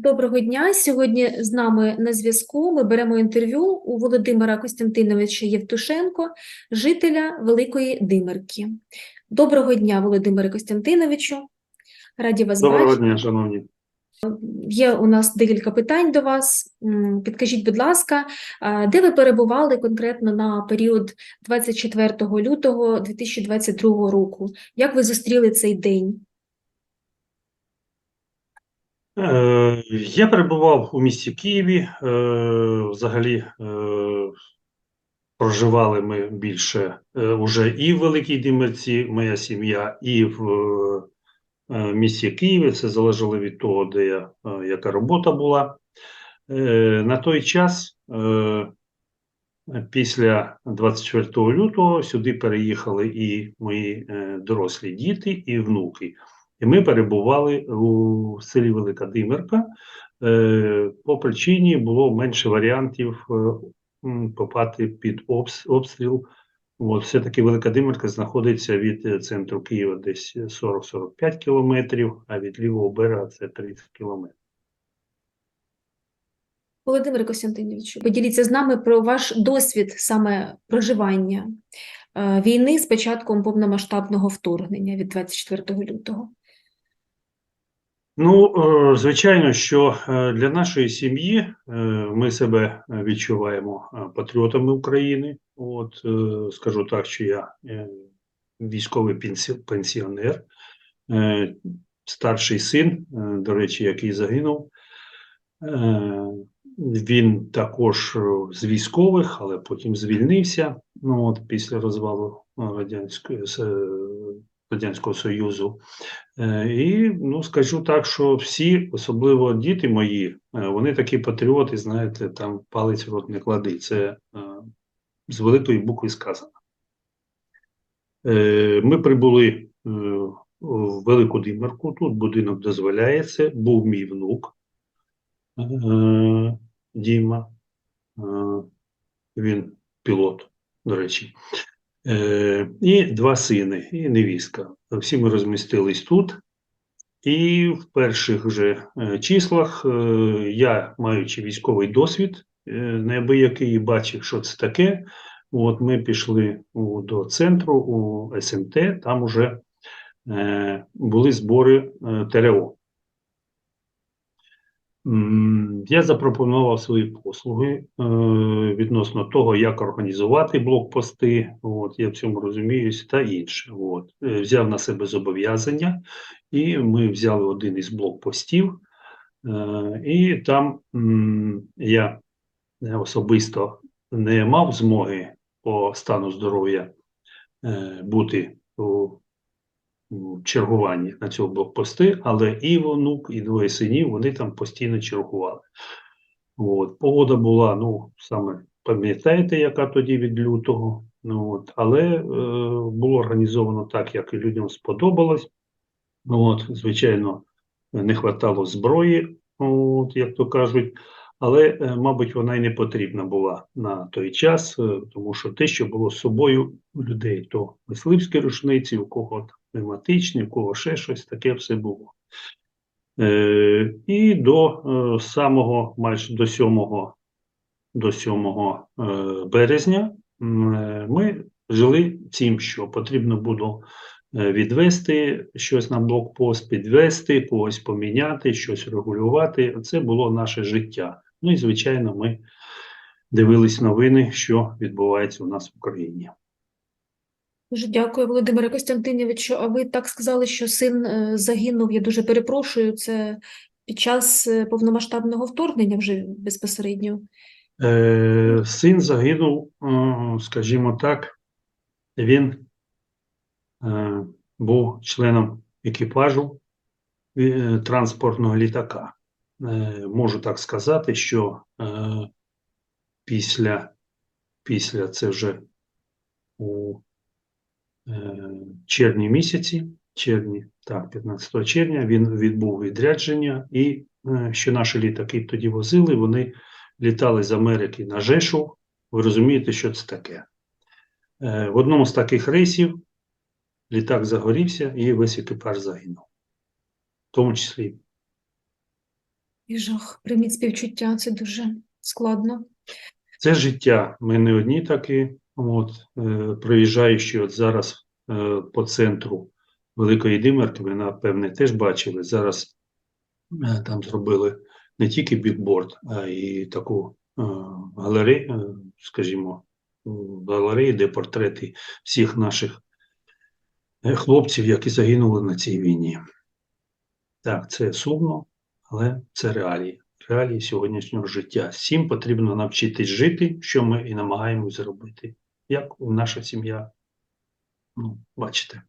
Доброго дня. Сьогодні з нами на зв'язку ми беремо інтерв'ю у Володимира Костянтиновича Євтушенко, жителя Великої Димирки. Доброго дня, Володимире Костянтиновичу. Раді вас Доброго бачити. дня, шановні. Є у нас декілька питань до вас. Підкажіть, будь ласка, де ви перебували конкретно на період 24 лютого 2022 року? Як ви зустріли цей день? Е, Я перебував у місті Києві. Е, Взагалі е, проживали ми більше уже і в Великій Димирці, моя сім'я, і в місті Києві. Це залежало від того, де я, яка робота була. На той час, після 24 лютого, сюди переїхали і мої дорослі діти, і внуки. І ми перебували у селі Велика Димирка. Е, По причині було менше варіантів е, попати під обстріл. От, все-таки Велика Димирка знаходиться від е, центру Києва десь 40-45 кілометрів, а від лівого берега це 30 кілометрів. Володимире Костянтиновичу, поділіться з нами про ваш досвід саме проживання війни з початком повномасштабного вторгнення від 24 лютого. Ну, е, звичайно, що е, для нашої сім'ї е, ми себе відчуваємо патріотами України. От скажу так, що я військовий пенсіонер, старший син, до речі, який загинув. Він також з військових, але потім звільнився. Ну, от після розвалу радянської радянського союзу. Е, І ну скажу так, що всі, особливо діти мої, е, вони такі патріоти, знаєте, там палець в рот не клади. Це е, з великої букви сказано. Ми прибули в Велику Димирку, тут будинок дозволяє це, був мій внук Діма, він пілот, до речі. Е, і два сини, і невістка. Всі ми розмістились тут. І в перших же е, числах е, я, маючи військовий досвід, неабиякий бачив, що це таке. От ми пішли у, до центру у СМТ, там уже е, були збори ТРО. Я запропонував свої послуги е, відносно того, як організувати блокпости, от, я в цьому розуміюсь, та інше. От. Е, Взяв на себе зобов'язання, і ми взяли один із блокпостів, е, і там м, я особисто не мав змоги по стану здоров'я е, бути у чергуванні на цьому блокпости, але і внук, і двоє синів вони там постійно чергували. От. Погода була, ну, саме пам'ятаєте, яка тоді від лютого. Ну, от. Але е, було організовано так, як і людям сподобалось. Ну, от, звичайно, не вистачало зброї, от, як то кажуть. Але, е, мабуть, вона й не потрібна була на той час, е, тому що те, що було з собою у людей, то мисливські рушниці, у кого пневматичні, у кого ще щось, таке все було. Е, і до е, самого майже до 7, до 7 е, березня е, ми жили цим, що потрібно було відвести щось на блокпост, підвести, когось поміняти, щось регулювати. Це було наше життя. Ну і, звичайно, ми дивились новини, що відбувається у нас в Україні. Дуже дякую, Володимире Костянтиновичу. А ви так сказали, що син е, загинув. Я дуже перепрошую. Це під час е, повномасштабного вторгнення вже безпосередньо. Е, син загинув, скажімо так, він е, був членом екіпажу е, транспортного літака. Е, можу так сказати, що е, після, після це вже у червні місяці, червні, так, 15 червня, він відбув відрядження, і е, що наші літаки тоді возили, вони літали з Америки на Жешу. Ви розумієте, що це таке? Е, В одному з таких рейсів літак загорівся і весь екіпаж загинув. В тому числі І жах, прийміть співчуття, це дуже складно. Це життя. Ми не одні такі. От, е, проїжджаючи от зараз е, по центру Великої Димерки, ви, напевне, теж бачили. Зараз е, там зробили не тільки бікборд, а й таку галерею, скажімо, галерею, де портрети всіх наших хлопців, які загинули на цій війні. Так, це сумно, але це реалії. Реалії сьогоднішнього життя. Всім потрібно навчитись жити, що ми і намагаємось зробити. Як наша сім'я, ну, бачите.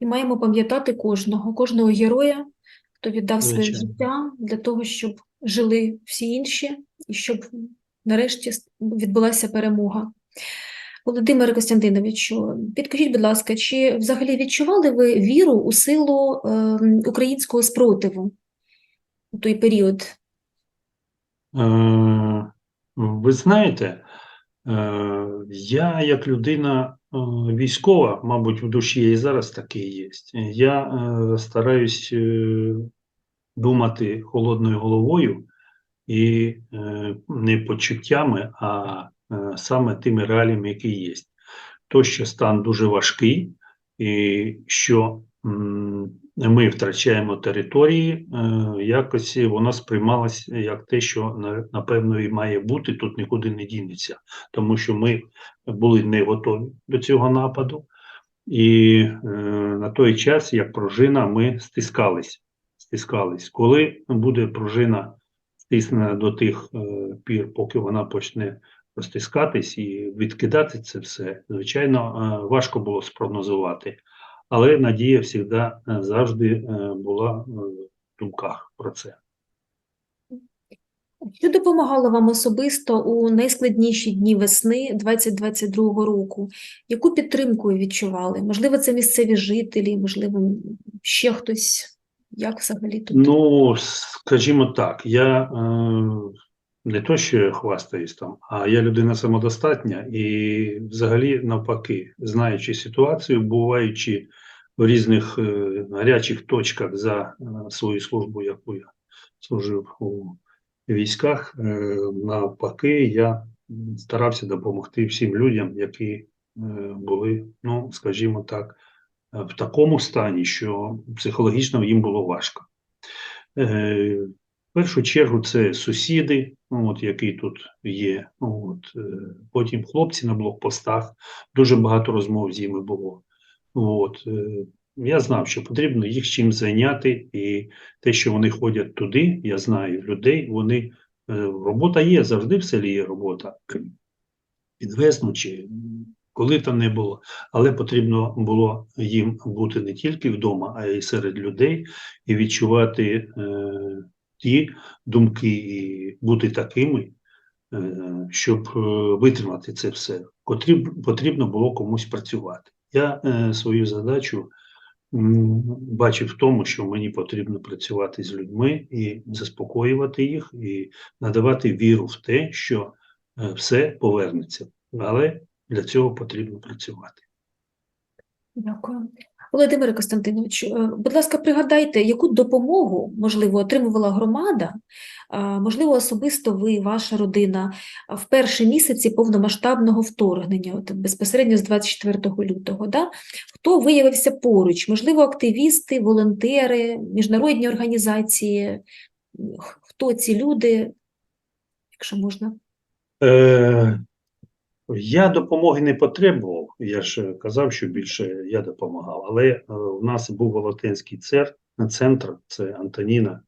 І маємо пам'ятати кожного, кожного героя, хто віддав своє Звичайно. життя для того, щоб жили всі інші, і щоб нарешті відбулася перемога. Володимире Костянтиновичу, підкажіть, будь ласка, чи взагалі відчували ви віру у силу ем, українського спротиву у той період? Е, ви знаєте, е, я як людина е, військова, мабуть, в душі я і зараз такий є. Я е, стараюсь е, думати холодною головою і е, не почуттями, а е, саме тими реаліями, які є. То, що стан дуже важкий, і що ми втрачаємо території, е, якось воно сприймалося як те, що напевно і має бути, тут нікуди не дінеться, тому що ми були не готові до цього нападу, і е, на той час, як пружина, ми стискались. стискались. Коли буде пружина стиснена до тих е, пір, поки вона почне розтискатись і відкидати це все, звичайно, важко було спрогнозувати. Але надія завжди, е, завжди е, була е, в думках про це. Що допомагало вам особисто у найскладніші дні весни 2022 року? Яку підтримку відчували? Можливо, це місцеві жителі, можливо, ще хтось. Як взагалі тут? Ну, скажімо так, я е, не то, що я хвастаюсь там, а я людина самодостатня і взагалі навпаки, знаючи ситуацію, буваючи в різних е, гарячих точках за е, свою службу, яку я служив у військах, е, навпаки, я старався допомогти всім людям, які е, були, ну, скажімо так, в такому стані, що психологічно їм було важко. Е, першу чергу це сусіди, ну, от, які тут є. ну, От, е, потім хлопці на блокпостах, дуже багато розмов з ними було. От, е, я знав, що потрібно їх чим зайняти, і те, що вони ходять туди, я знаю людей, вони е, робота є, завжди в селі є робота. Під весну чи коли там не було, але потрібно було їм бути не тільки вдома, а й серед людей і відчувати е, ті думки, і бути такими, е, щоб е, витримати це все. Потрібно було комусь працювати. Я е, свою задачу бачив в тому, що мені потрібно працювати з людьми і заспокоювати їх, і надавати віру в те, що все повернеться. Але для цього потрібно працювати. Дякую. Володимире Костянтиновичу, е, будь ласка, пригадайте, яку допомогу, можливо, отримувала громада, можливо, особисто ви, ваша родина, в перші місяці повномасштабного вторгнення, от безпосередньо з 24 лютого. Да? Хто виявився поруч? Можливо, активісти, волонтери, міжнародні організації? Хто ці люди, якщо можна? Е, я допомоги не потребував. Я ж казав, що більше я допомагав. Але е, у нас був волонтерський цер, центр, це Антоніна.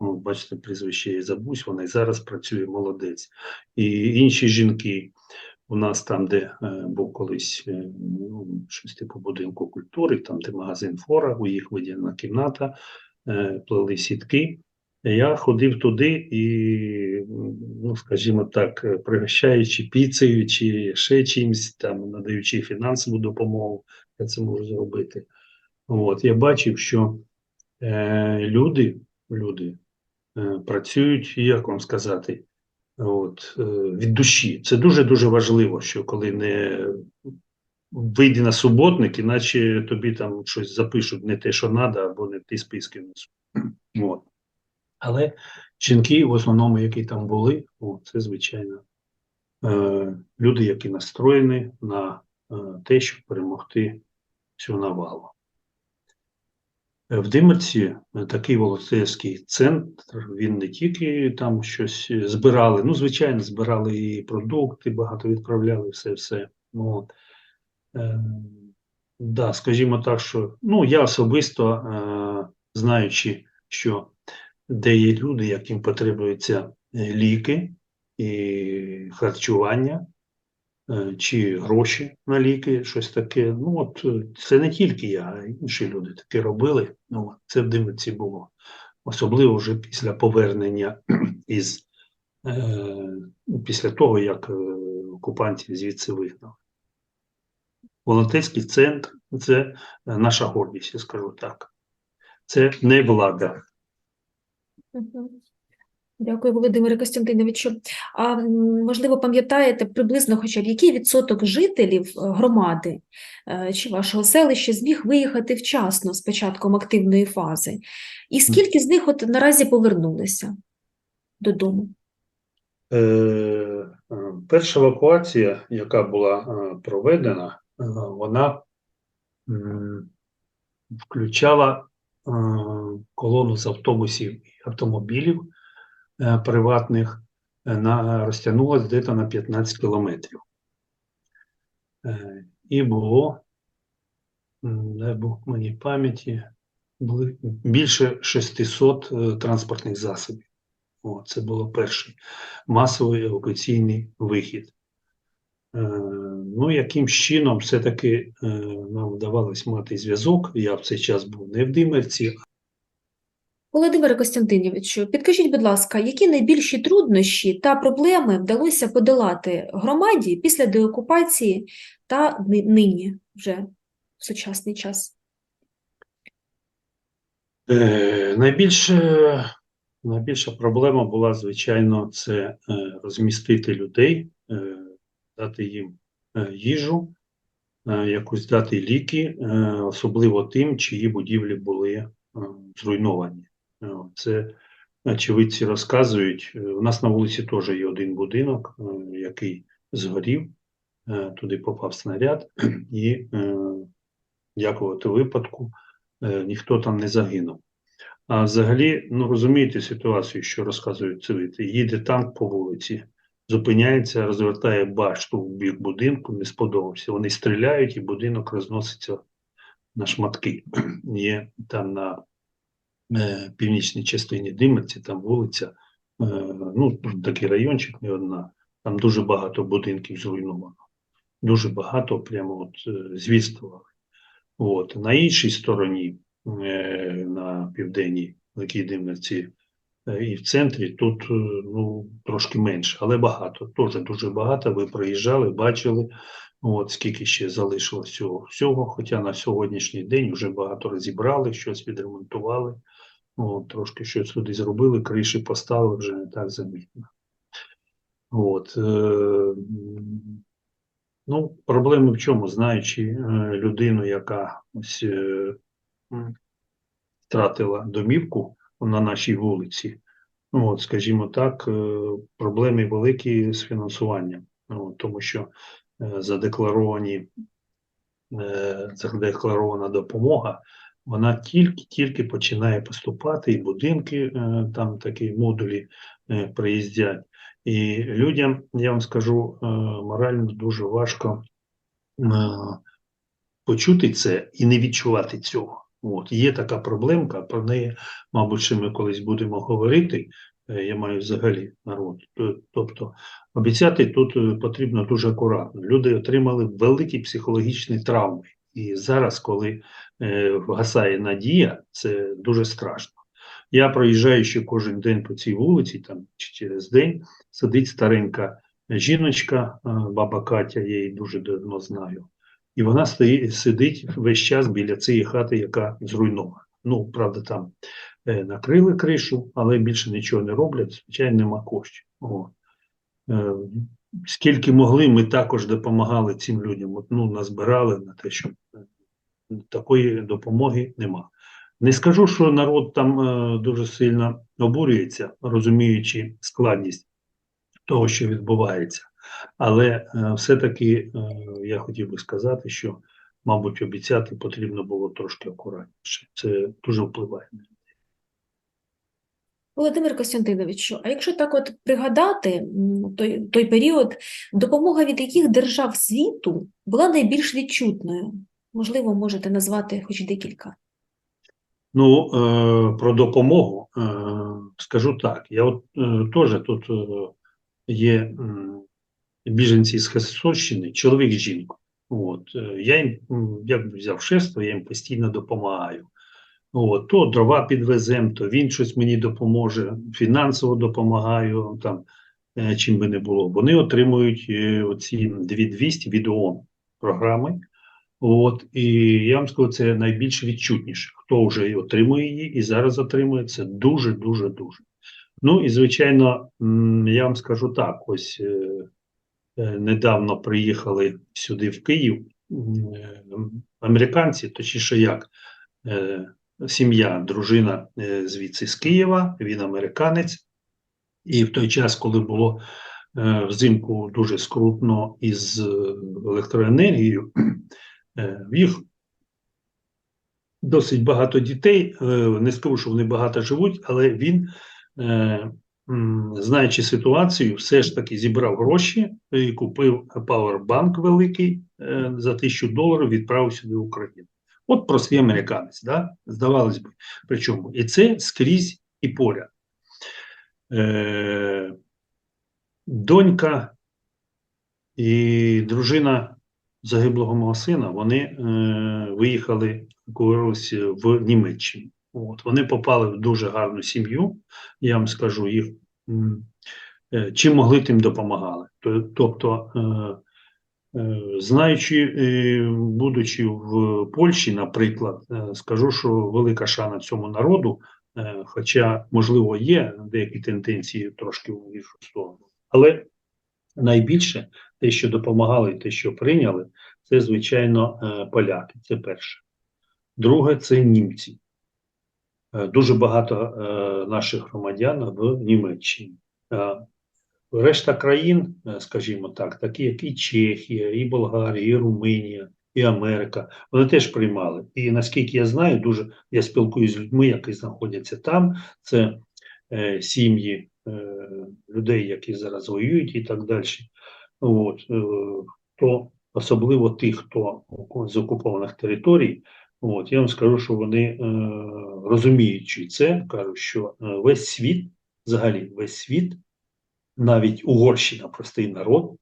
Бачите, прізвище я забусь, вона і зараз працює молодець. І інші жінки. У нас там, де е, був колись е, ну, щось типу будинку культури, там, де магазин фора, у їх виділена кімната, е, плели сітки. Я ходив туди і, ну, скажімо так, е, пригощаючи піцею чи ще чимось, там, надаючи фінансову допомогу, я це можу зробити. От, я бачив, що е, люди, люди е, працюють, як вам сказати, от, е, від душі. Це дуже-дуже важливо, що коли не вийди на суботник, іначе тобі там щось запишуть не те, що треба, або не ті списки внесуть. От. Але Жінки, в основному, які там були, о, це, звичайно, е, люди, які настроєні на е, те, щоб перемогти цю навалу. Е, В Димирці е, такий волонтерський центр, він не тільки там щось збирали, ну, звичайно, збирали і продукти, багато відправляли, все-все. Ну, от. Е, да, скажімо так, що ну, я особисто, е, знаючи, що де є люди, яким потребуються е, ліки і харчування, е, чи гроші на ліки, щось таке. Ну, от е, це не тільки я, а інші люди таке робили. Ну, це в Димиці було. Особливо вже після повернення із е, після того, як окупантів звідси вигнали. Волонтерський центр це наша гордість, я скажу так. Це не влада. Дякую, Володимире Костянтиновичу. А можливо, пам'ятаєте приблизно хоча б який відсоток жителів е, громади е, чи вашого селища зміг виїхати вчасно з початком активної фази? І скільки з них от наразі повернулися додому? Е, е, перша евакуація, яка була проведена, вона включала колону з автобусів і автомобілів е, приватних, е, на, розтягнулася десь на 15 кілометрів. Е, і було, дай Бог мені пам'яті, більше 600 е, транспортних засобів. О, це було перший масовий евакуаційний вихід. Е, ну, яким чином все-таки е, нам вдавалось мати зв'язок. Я в цей час був не в Димерці, Володимире Костянтиновичу, підкажіть, будь ласка, які найбільші труднощі та проблеми вдалося подолати громаді після деокупації та нині вже в сучасний час? Е, найбільше, найбільша проблема була, звичайно, це е, розмістити людей, дати їм е, їжу, е, якусь дати ліки, е, особливо тим, чиї будівлі були зруйновані. Це очевидці розказують. У нас на вулиці теж є один будинок, який згорів, туди попав снаряд, і дякувати випадку, ніхто там не загинув. А взагалі, ну розумієте ситуацію, що розказують цивіти. Їде танк по вулиці, зупиняється, розвертає башту в бік будинку, не сподобався. Вони стріляють, і будинок розноситься на шматки. Є там на е, північній частині Димиці, там вулиця, е, ну такий райончик, не одна. Там дуже багато будинків зруйновано. Дуже багато, прямо от е, звідствували. От. На іншій стороні, е, на південній Великій Димниці е, і в центрі, тут е, ну, трошки менше, але багато. Теж дуже багато. Ви проїжджали, бачили, от, скільки ще залишилось цього всього. Хоча на сьогоднішній день вже багато розібрали, щось відремонтували, от, трошки щось туди зробили, криші поставили, вже не так замітно. От, е, Ну, проблеми в чому? Знаючи е, людину, яка ось е, втратила домівку на нашій вулиці, ну, от, скажімо так, е, проблеми великі з фінансуванням, ну, от, тому що е, задекларовані, е, задекларована допомога, вона тільки-тільки починає поступати, і будинки, там такі модулі приїздять. І людям, я вам скажу, морально дуже важко почути це і не відчувати цього. От є така проблемка, про неї, мабуть, ще ми колись будемо говорити. е, Я маю взагалі народ. Тобто обіцяти тут е, потрібно дуже акуратно. Люди отримали великі психологічні травми. І зараз, коли е, вгасає надія, це дуже страшно. Я проїжджаючи кожен день по цій вулиці, там чи через день, сидить старенька жіночка, е, баба Катя, я її дуже давно знаю. І вона стоїть, сидить весь час біля цієї хати, яка зруйнована. Ну, правда, там е, накрили кришу, але більше нічого не роблять, звичайно, нема коштів. О. Е, скільки могли, ми також допомагали цим людям. От, ну, назбирали на те, щоб е, такої допомоги нема. Не скажу, що народ там е, дуже сильно обурюється, розуміючи складність того, що відбувається. Але е, все-таки е, я хотів би сказати, що, мабуть, обіцяти потрібно було трошки акуратніше. Це дуже впливає. на Володимир Костянтиновичу, а якщо так от пригадати той, той період, допомога від яких держав світу була найбільш відчутною? Можливо, можете назвати хоч декілька. Ну, е, про допомогу скажу так. Я от теж тут є біженці з Херсонщини, чоловік з жінкою. От, е, я їм, як взяв шефство, я їм постійно допомагаю. От, то дрова підвеземо, то він щось мені допоможе, фінансово допомагаю, там, е, чим би не було. Вони отримують е, оці 2200 від ООН програми. От, і я вам скажу, це найбільш відчутніше. Хто вже отримує її і зараз отримує, це дуже, дуже, дуже. Ну і звичайно, я вам скажу так: ось недавно приїхали сюди в Київ е, американці, точніше як, е, сім'я, дружина е, звідси з Києва, він американець. І в той час, коли було е, взимку дуже скрутно із е, електроенергією, е, в їх досить багато дітей. е, Не скажу, що вони багато живуть, але він, е, знаючи ситуацію, все ж таки зібрав гроші і купив павербанк великий е, за тисячу доларів, відправив сюди в Україну. От простий американець, да? здавалось би. Причому і це скрізь і поряд. Е, донька і дружина загиблого мого сина, вони е, виїхали в Німеччину. От, вони попали в дуже гарну сім'ю, я вам скажу, їх е, чим могли, тим допомагали. Тобто, е, е, знаючи, будучи в Польщі, наприклад, скажу, що велика шана цьому народу, хоча, можливо, є деякі тенденції трошки в іншу сторону. Але найбільше те, що допомагали, те, що прийняли, це, звичайно, поляки. Це перше. Друге, це німці. Е, Дуже багато е, наших громадян в Німеччині. Е, Решта країн, скажімо так, такі як і Чехія, і Болгарія, і Румунія, і Америка, вони теж приймали. І наскільки я знаю, дуже я спілкуюся з людьми, які знаходяться там. Це е, сім'ї е, людей, які зараз воюють, і так далі. От, е, то особливо тих, хто з окупованих територій, от, я вам скажу, що вони е, розуміючи це, кажуть, що е, весь світ, взагалі весь світ, навіть Угорщина, простий народ,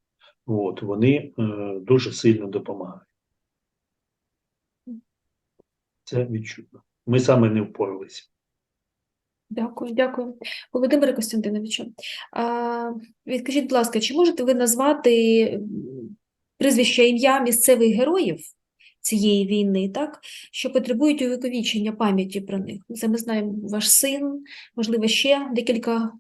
от, вони е, дуже сильно допомагають. Це відчутно. Ми саме не впоралися. Дякую, дякую. Володимире Костянтиновичу, а, відкажіть, будь ласка, чи можете ви назвати м, прізвища ім'я місцевих героїв цієї війни, так, що потребують увіковічення пам'яті про них? Це ми знаємо ваш син, можливо, ще декілька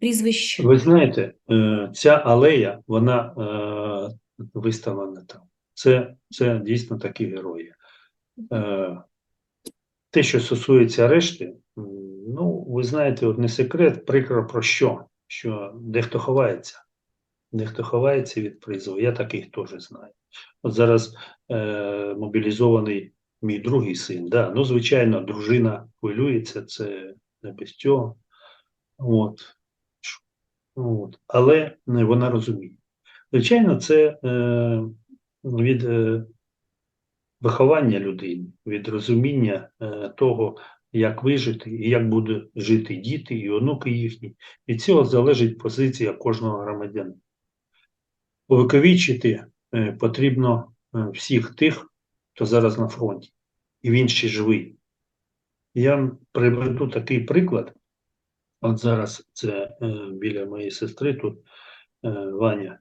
прізвищ. Ви знаєте, е, ця алея, вона е, виставлена там. Це, це дійсно такі герої. Е, те, що стосується решти, ну, ви знаєте, от не секрет, прикро про що? Що дехто ховається. Дехто ховається від призову. Я таких теж знаю. От зараз е, мобілізований мій другий син. Да, ну, звичайно, дружина хвилюється, це не без цього. От. От. Але не, вона розуміє. Звичайно, це е, від е, виховання людини, від розуміння е, того, як вижити і як будуть жити діти і онуки їхні. Від цього залежить позиція кожного громадянина. Увековічити е, потрібно е, всіх тих, хто зараз на фронті, і він ще живий. Я приведу такий приклад. От зараз це е, біля моєї сестри тут Ваня.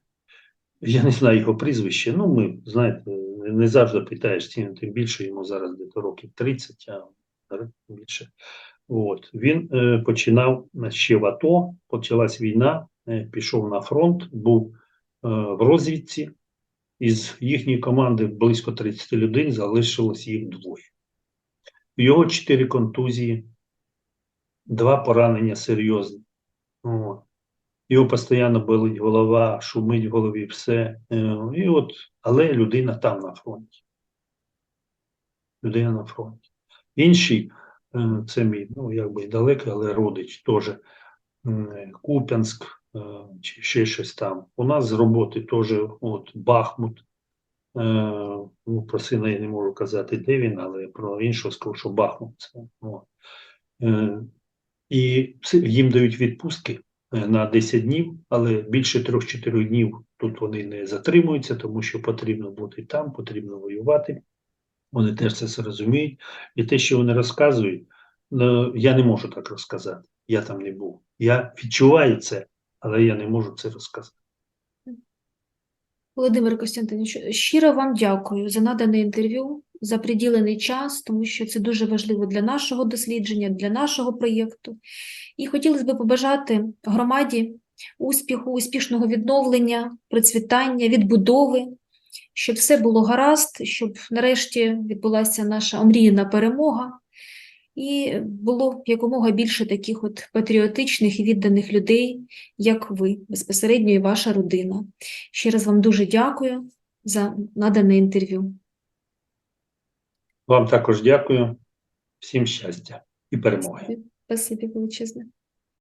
Я не знаю його прізвище. Ну, ми, знаєте, не- завжди питаєш ціну, тим більше йому зараз десь років 30, а більше. От. Він е, починав ще в АТО, почалась війна, е, пішов на фронт, був в розвідці. Із їхньої команди близько 30 людей залишилось їх двоє. У його чотири контузії, два поранення серйозні. От. Його постійно болить голова, шумить в голові, все. Е, І от, але людина там на фронті. Людина на фронті. Інший, е, це мій, ну якби далекий, але родич теж Куп'янськ е, чи ще щось там. У нас з роботи теж от Бахмут. Е, Ну, про сина я не можу казати, де він, але про іншого скажу, що Бахмут це. Е, І їм дають відпустки е, на 10 днів, але більше 3-4 днів тут вони не затримуються, тому що потрібно бути там, потрібно воювати. Вони теж це все розуміють. І те, що вони розказують, ну, я не можу так розказати. Я там не був. Я відчуваю це, але я не можу це розказати. Володимир Костянтинович, щиро вам дякую за надане інтерв'ю, за приділений час, тому що це дуже важливо для нашого дослідження, для нашого проєкту. І хотілося б побажати громаді успіху, успішного відновлення, процвітання, відбудови, щоб все було гаразд, щоб нарешті відбулася наша омріяна перемога. І було якомога більше таких от патріотичних і відданих людей, як ви, безпосередньо і ваша родина. Ще раз вам дуже дякую за надане інтерв'ю. Вам також дякую. Всім щастя і перемоги. Спасибі величезне.